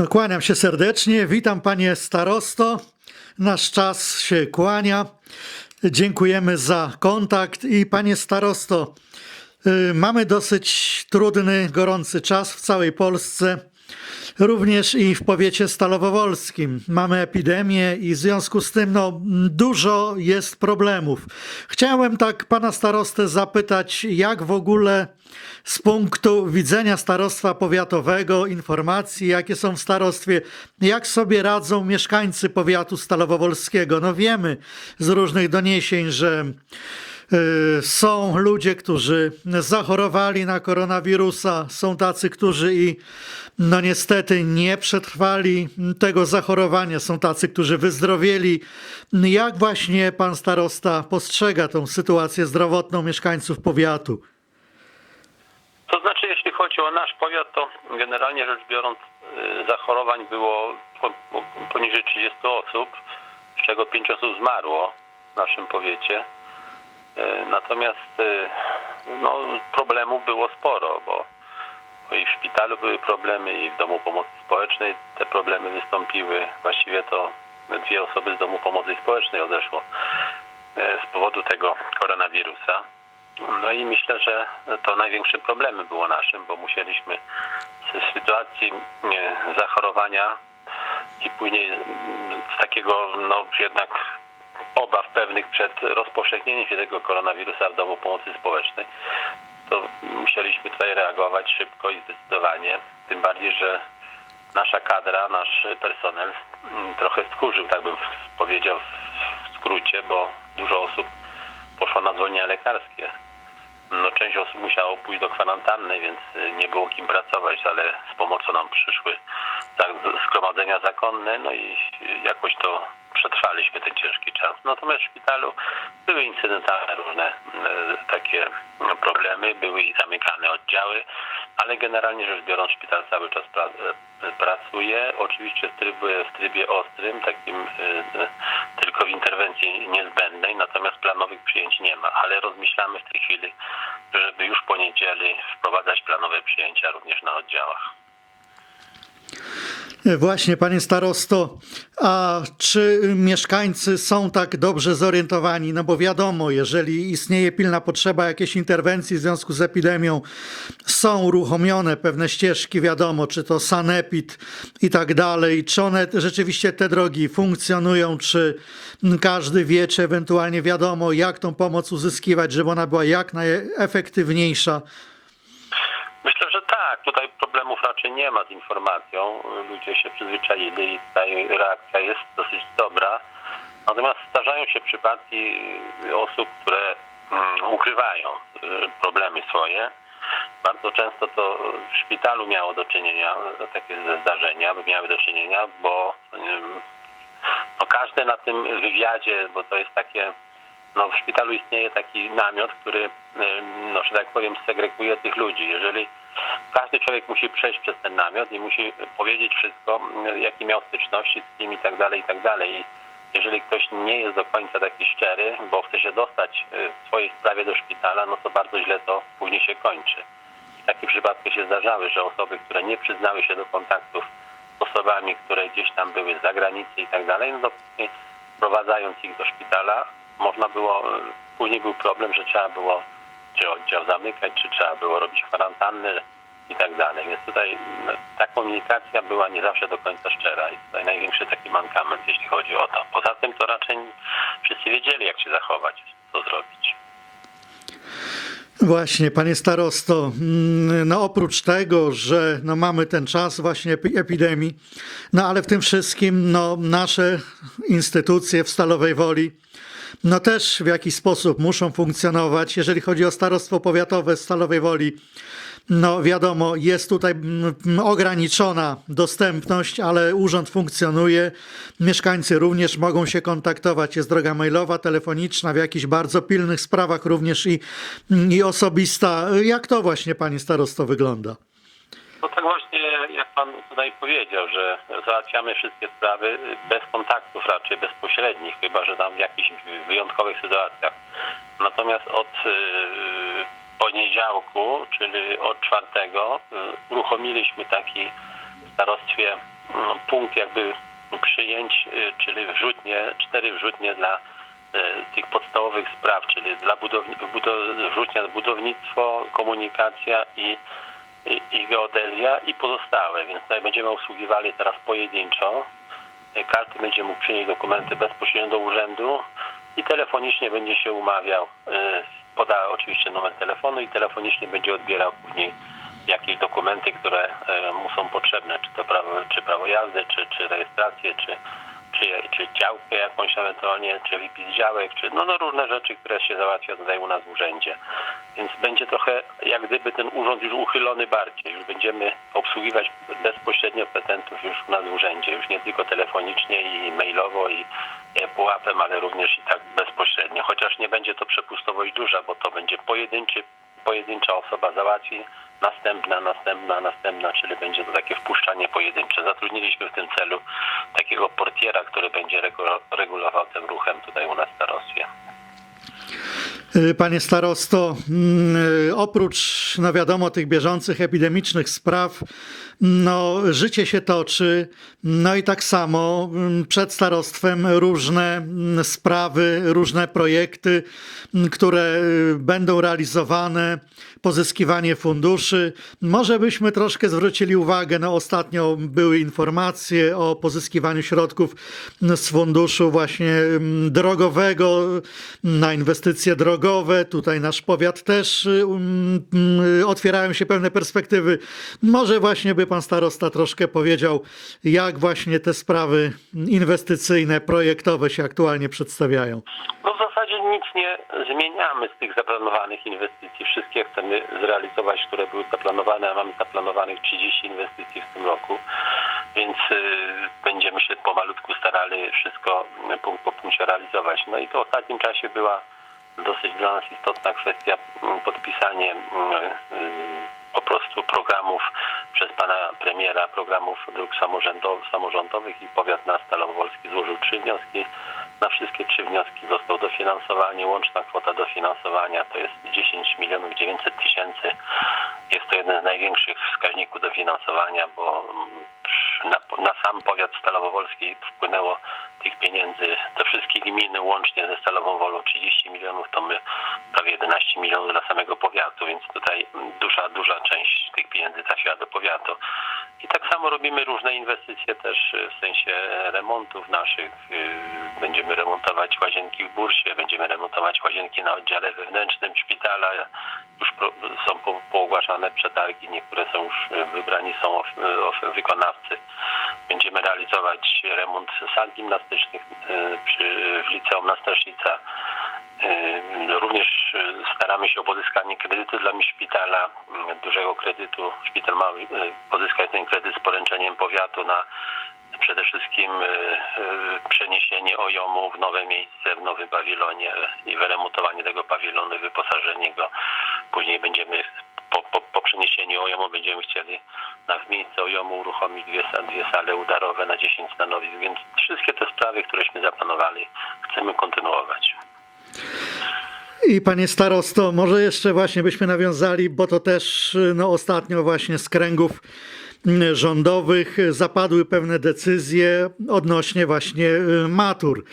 No, kłaniam się serdecznie. Witam panie starosto. Nasz czas się kłania. Dziękujemy za kontakt i panie starosto, y, mamy dosyć trudny, gorący czas w całej Polsce. Również i w powiecie stalowowolskim mamy epidemię i w związku z tym no, dużo jest problemów. Chciałem tak pana starostę zapytać, jak w ogóle z punktu widzenia starostwa powiatowego, informacji, jakie są w starostwie, jak sobie radzą mieszkańcy powiatu stalowowolskiego. No wiemy z różnych doniesień, że są ludzie, którzy zachorowali na koronawirusa, są tacy, którzy i no niestety nie przetrwali tego zachorowania, są tacy, którzy wyzdrowieli. Jak właśnie pan starosta postrzega tą sytuację zdrowotną mieszkańców powiatu? To znaczy, jeśli chodzi o nasz powiat, to generalnie rzecz biorąc y, zachorowań było po- po- poniżej 30 osób, z czego 5 osób zmarło w naszym powiecie. Y, Natomiast y, no, problemów było sporo, bo i w szpitalu były problemy, i w domu pomocy społecznej te problemy wystąpiły. Właściwie to dwie osoby z domu pomocy społecznej odeszło e, z powodu tego koronawirusa. No i myślę, że to największym problemem było naszym, bo musieliśmy z sytuacji e, zachorowania i później z takiego no jednak obaw pewnych przed rozpowszechnieniem się tego koronawirusa w domu pomocy społecznej, to musieliśmy tutaj reagować szybko i zdecydowanie. Tym bardziej, że nasza kadra, nasz personel trochę skurzył, tak bym powiedział w skrócie, bo dużo osób poszło na zwolnienia lekarskie. No, część osób musiało pójść do kwarantanny, więc nie było kim pracować, ale z pomocą nam przyszły zgromadzenia zakonne, no i jakoś to przetrwaliśmy ten ciężki czas. Natomiast w szpitalu były incydentalne różne e, takie problemy, były i zamykane oddziały, ale generalnie rzecz biorąc szpital cały czas e, pracuje. Oczywiście w trybie, w trybie ostrym, takim e, tylko w interwencji niezbędnej, natomiast planowych przyjęć nie ma, ale rozmyślamy w tej chwili, żeby już po niedzieli wprowadzać planowe przyjęcia również na oddziałach. Właśnie, panie starosto, a czy mieszkańcy są tak dobrze zorientowani? No bo wiadomo, jeżeli istnieje pilna potrzeba jakiejś interwencji w związku z epidemią, są uruchomione pewne ścieżki, wiadomo, czy to sanepid i tak dalej, czy one rzeczywiście te drogi funkcjonują, czy każdy wie, czy ewentualnie wiadomo, jak tą pomoc uzyskiwać, żeby ona była jak najefektywniejsza. Tak. Tutaj problemów raczej nie ma z informacją. Ludzie się przyzwyczaili i tutaj reakcja jest dosyć dobra. Natomiast zdarzają się przypadki osób, które mm, ukrywają y, problemy swoje. Bardzo często to w szpitalu miało do czynienia, e, takie zdarzenia, miały do czynienia, bo no każdy na tym wywiadzie, bo to jest takie, no w szpitalu istnieje taki namiot, który, no że tak powiem, segreguje tych ludzi. Jeżeli każdy człowiek musi przejść przez ten namiot i musi powiedzieć wszystko, jakie miał styczności z kim i tak dalej, i tak dalej. I jeżeli ktoś nie jest do końca taki szczery, bo chce się dostać y, w swojej sprawie do szpitala, no to bardzo źle to później się kończy. I takie przypadki się zdarzały, że osoby, które nie przyznały się do kontaktów z osobami, które gdzieś tam były z zagranicy i tak dalej, no to później wprowadzając ich do szpitala, można było, y, później był problem, że trzeba było czy oddział zamykać, czy trzeba było robić kwarantannę i tak dalej. Więc tutaj no, ta komunikacja była nie zawsze do końca szczera i tutaj największy taki mankament, jeśli chodzi o to. Poza tym to raczej wszyscy wiedzieli, jak się zachować, co zrobić. Właśnie, panie starosto, mm, no oprócz tego, że no mamy ten czas właśnie epi- epidemii, no ale w tym wszystkim no nasze instytucje w Stalowej Woli no też w jakiś sposób muszą funkcjonować. Jeżeli chodzi o starostwo powiatowe Stalowej Woli, no wiadomo, jest tutaj mm, ograniczona dostępność, ale urząd funkcjonuje. Mieszkańcy również mogą się kontaktować. Jest droga mailowa, telefoniczna, w jakichś bardzo pilnych sprawach również i, i osobista. Jak to właśnie, panie starosto, wygląda? No tak właśnie, pan tutaj powiedział, że załatwiamy wszystkie sprawy bez kontaktów raczej bezpośrednich, chyba że tam w jakichś wyjątkowych sytuacjach. Natomiast od y, poniedziałku, czyli od czwartego, y, uruchomiliśmy taki w starostwie mm, punkt jakby przyjęć, y, czyli wrzutnie, cztery wrzutnie dla tych podstawowych spraw, czyli dla budowni, budow, wrzutnia budownictwo, komunikacja i, i, geodelia i pozostałe, więc tutaj będziemy obsługiwali teraz pojedynczo. Y, Każdy będzie mógł przynieść dokumenty bezpośrednio do urzędu i telefonicznie będzie się umawiał. y, Poda oczywiście numer telefonu i telefonicznie będzie odbierał później jakieś dokumenty, które e, mu są potrzebne, czy to prawo, czy prawo jazdy, czy, czy rejestrację, czy, czy, czy działkę jakąś ewentualnie, czy wypis działek, czy no, no różne rzeczy, które się załatwia tutaj u nas w urzędzie. Więc będzie trochę jak gdyby ten urząd już uchylony bardziej. Już będziemy obsługiwać bezpośrednio petentów już u nas w urzędzie, już nie tylko telefonicznie i mailowo i pułapem, ale również i tak bezpośrednio. Chociaż nie będzie to przepustowość duża, bo to będzie pojedynczy, pojedyncza osoba załatwi, następna, następna, następna, czyli będzie to takie wpuszczanie pojedyncze. Zatrudniliśmy w tym celu takiego portiera, który będzie regu- regulował tym ruchem tutaj u nas w starostwie. Y, Panie starosto, mm, y, oprócz, no wiadomo, tych bieżących epidemicznych spraw, no życie się toczy, no i tak samo mm, przed starostwem różne mm, sprawy, różne projekty, mm, które y, będą realizowane, pozyskiwanie funduszy. Może byśmy troszkę zwrócili uwagę, no ostatnio były informacje o pozyskiwaniu środków z funduszu właśnie drogowego na inwestycje drogowe. Tutaj nasz powiat też y, otwierają się pewne perspektywy. Może właśnie by pan starosta troszkę powiedział, jak właśnie te sprawy inwestycyjne, projektowe się aktualnie przedstawiają. No w zasadzie nic nie zmieniamy z tych zaplanowanych inwestycji. Wszystkie chcemy zrealizować, które były zaplanowane, a mamy zaplanowanych 30 inwestycji w tym roku, więc y, będziemy się pomalutku starali wszystko y, punkt po punkcie realizować. No i to w ostatnim czasie była dosyć dla nas istotna kwestia y, podpisanie y, y, po prostu programów przez pana premiera, programów dróg samorządowych, i powiat na Stalowolski złożył trzy wnioski. Na wszystkie trzy wnioski został dofinansowany. Łączna kwota dofinansowania to jest 10 milionów 900 tysięcy. Jest to jeden z największych wskaźników dofinansowania, bo mm, na, na sam powiat Stalowo-Wolski wpłynęło tych pieniędzy, te wszystkie gminy łącznie ze Stalową Wolą 30 milionów, to my prawie 11 milionów dla samego powiatu, więc tutaj duża, duża część tych pieniędzy trafiła do powiatu. I tak samo robimy różne inwestycje też y, w sensie remontów naszych. Y, Będziemy remontować łazienki w Bursie, będziemy remontować łazienki na oddziale wewnętrznym szpitala. Już są po, poogłaszane przetargi, niektóre są już wybrani są wykonawcy. Będziemy realizować remont sal gimnastycznych y, przy, w liceum na Staszica. Y, Również y, staramy się o pozyskanie kredytu dla szpitala, dużego kredytu. Szpital ma pozyskać ten kredyt z poręczeniem powiatu na przede wszystkim przeniesienie OJOM-u w nowe miejsce, w nowym pawilonie i wyremontowanie tego pawilonu, wyposażenie go. Później będziemy po, po, po przeniesieniu OJOM-u będziemy chcieli na w miejsce OJOM-u uruchomić dwie, dwie sale udarowe na 10 stanowisk, więc wszystkie te sprawy, któreśmy zaplanowali, chcemy kontynuować. I panie starosto, może jeszcze właśnie byśmy nawiązali, bo to też no, ostatnio właśnie z kręgów rządowych zapadły pewne decyzje odnośnie właśnie y, matur.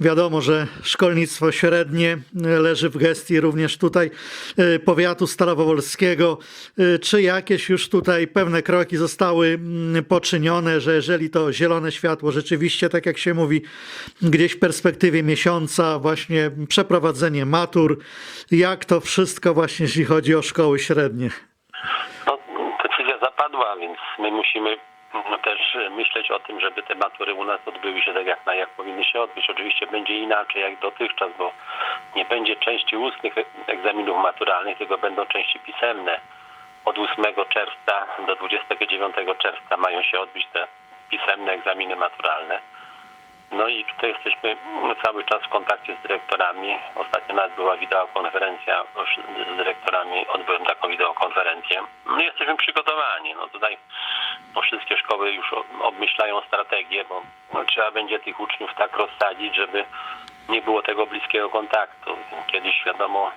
Wiadomo, że szkolnictwo średnie y, leży w gestii również tutaj y, powiatu starowolskiego. Czy jakieś już tutaj pewne kroki zostały mm, poczynione, że jeżeli to zielone światło rzeczywiście, tak jak się mówi, gdzieś w perspektywie miesiąca właśnie przeprowadzenie matur, jak to wszystko właśnie jeśli chodzi o szkoły średnie? Więc my musimy no, też myśleć o tym, żeby te matury u nas odbyły się tak jak, na, jak powinny się odbyć. Oczywiście będzie inaczej jak dotychczas, bo nie będzie części ustnych egzaminów maturalnych, tylko będą części pisemne. Od 8 czerwca do 29 czerwca mają się odbyć te pisemne egzaminy maturalne. No i tutaj jesteśmy cały czas w kontakcie z dyrektorami. Ostatnio nawet była wideokonferencja z dyrektorami, odbyłem taką wideokonferencję. No jesteśmy przygotowani. No tutaj no wszystkie szkoły już obmyślają strategię, bo no, trzeba będzie tych uczniów tak rozsadzić, żeby nie było tego bliskiego kontaktu. Kiedyś wiadomo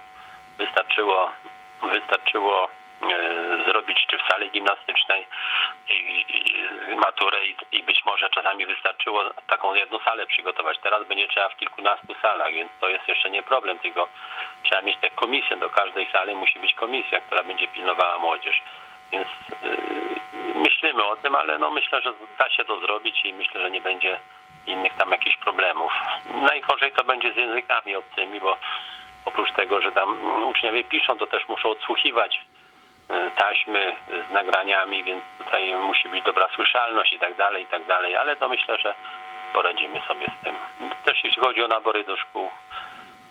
wystarczyło, wystarczyło e, zrobić czy w sali gimnastycznej maturę i, i być może czasami wystarczyło taką jedną salę przygotować. Teraz będzie trzeba w kilkunastu salach, więc to jest jeszcze nie problem, tylko trzeba mieć tę komisję. Do każdej sali musi być komisja, która będzie pilnowała młodzież. Więc yy, myślimy o tym, ale no myślę, że da się to zrobić i myślę, że nie będzie innych tam jakichś problemów. Najgorzej to będzie z językami obcymi, bo oprócz tego, że tam uczniowie piszą, to też muszą odsłuchiwać taśmy z nagraniami, więc tutaj musi być dobra słyszalność i tak dalej, i tak dalej, ale to myślę, że poradzimy sobie z tym. Też jeśli chodzi o nabory do szkół,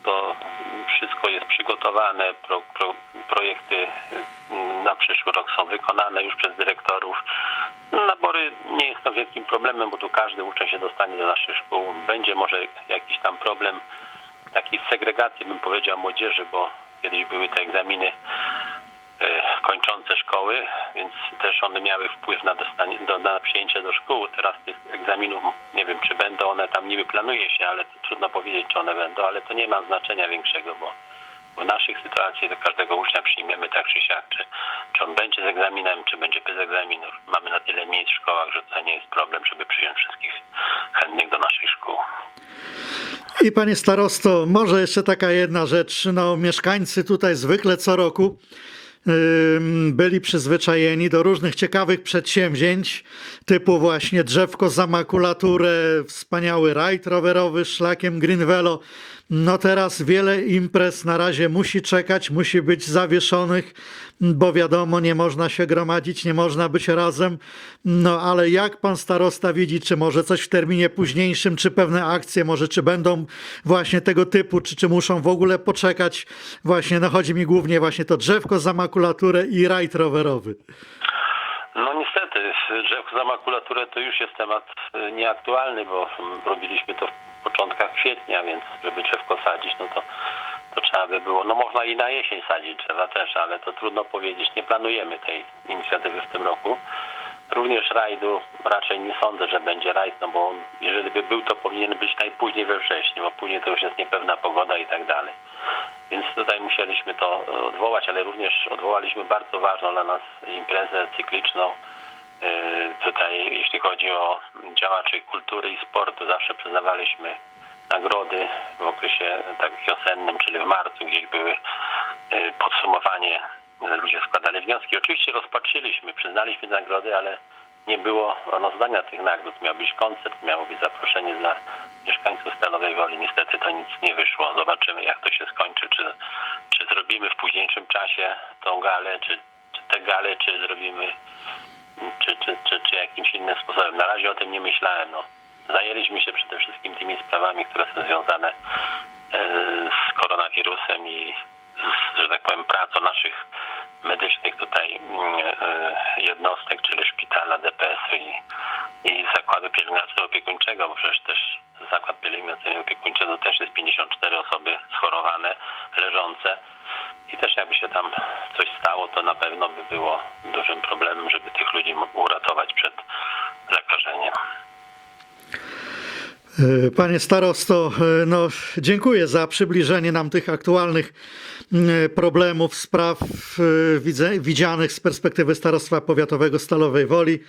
to wszystko jest przygotowane, pro, pro, projekty mm, na przyszły rok są wykonane już przez dyrektorów. Nabory nie jest to wielkim problemem, bo tu każdy uczeń się dostanie do naszych szkół. Będzie może jakiś tam problem takiej segregacji, bym powiedział, młodzieży, bo kiedyś były te egzaminy e, kończące szkoły, więc też one miały wpływ na, dostanie, do, na przyjęcie do szkół. Teraz tych egzaminów, nie wiem czy będą one tam niby planuje się, ale trudno powiedzieć czy one będą, ale to nie ma znaczenia większego, bo w naszych sytuacji do każdego ucznia przyjmiemy tak czy siak, czy, czy on będzie z egzaminem, czy będzie bez egzaminów. Mamy na tyle miejsc w szkołach, że to nie jest problem, żeby przyjąć wszystkich chętnych do naszych szkół. I panie starosto, może jeszcze taka jedna rzecz. No, mieszkańcy tutaj zwykle co roku byli przyzwyczajeni do różnych ciekawych przedsięwzięć, typu właśnie drzewko za makulaturę, wspaniały rajd rowerowy szlakiem Green Velo. No teraz wiele imprez na razie musi czekać, musi być zawieszonych, bo wiadomo, nie można się gromadzić, nie można być razem. No ale jak pan starosta widzi, czy może coś w terminie późniejszym, czy pewne akcje, może czy będą właśnie tego typu, czy, czy muszą w ogóle poczekać? Właśnie, no chodzi mi głównie właśnie to drzewko za makulaturę i rajd rowerowy. No niestety, drzewko za makulaturę to już jest temat y, nieaktualny, bo robiliśmy to w początkach kwietnia, więc żeby drzewko sadzić, no to, to trzeba by było, no można i na jesień sadzić drzewa też, ale to trudno powiedzieć, nie planujemy tej inicjatywy w tym roku. Również rajdu raczej nie sądzę, że będzie rajd, no bo jeżeli by był, to powinien być najpóźniej we wrześniu, bo później to już jest niepewna pogoda i tak dalej. Więc tutaj musieliśmy to odwołać, ale również odwołaliśmy bardzo ważną dla nas imprezę cykliczną. E, Tutaj jeśli chodzi o działaczy kultury i sportu, zawsze przyznawaliśmy nagrody w okresie tak wiosennym, czyli w marcu, gdzieś były e, podsumowanie, ludzie składali wnioski. Oczywiście rozpatrzyliśmy, przyznaliśmy nagrody, ale nie było rozdania tych nagród. Miał być koncert, miało być zaproszenie dla mieszkańców Stalowej Woli. Niestety to nic nie wyszło. Zobaczymy jak to się skończy. Czy, czy zrobimy w późniejszym czasie tą galę, czy, czy te gale, czy zrobimy czy, czy, czy, czy jakimś innym sposobem. Na razie o tym nie myślałem. No. Zajęliśmy się przede wszystkim tymi sprawami, które są związane e, z koronawirusem i z, że tak powiem, pracą naszych medycznych tutaj mm, e, jednostek, czyli szpitala, DPS-u i, i zakładu pielęgnacyjnego opiekuńczego, bo przecież też zakład pielęgnacyjny opiekuńczy też jest 54 osoby schorowane, leżące. I też jakby się tam coś stało, to na pewno by było dużym problemem, żeby tych ludzi Panie starosto, e, no, dziękuję za przybliżenie nam tych aktualnych e, problemów, spraw e, widzianych z perspektywy Starostwa Powiatowego Stalowej Woli.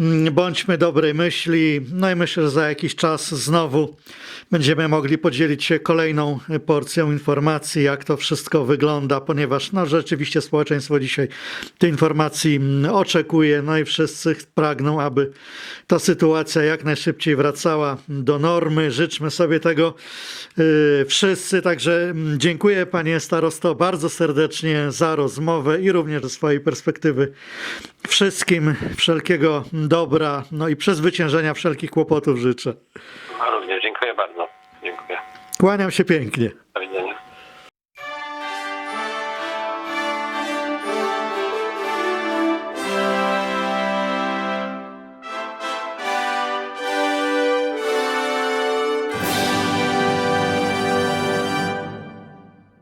Mm, Bądźmy dobrej myśli, no i myślę, że za jakiś czas znowu będziemy mogli podzielić się kolejną porcją informacji, jak to wszystko wygląda, ponieważ no, rzeczywiście społeczeństwo dzisiaj tej informacji mm, oczekuje, no i wszyscy pragną, aby ta sytuacja jak najszybciej wracała do normy. Życzmy sobie tego yy, wszyscy, także mm, dziękuję panie starosto bardzo serdecznie za rozmowę i również ze swojej perspektywy wszystkim wszelkiego dobra, no i przezwyciężenia wszelkich kłopotów życzę. A również dziękuję bardzo. Dziękuję. Kłaniam się pięknie.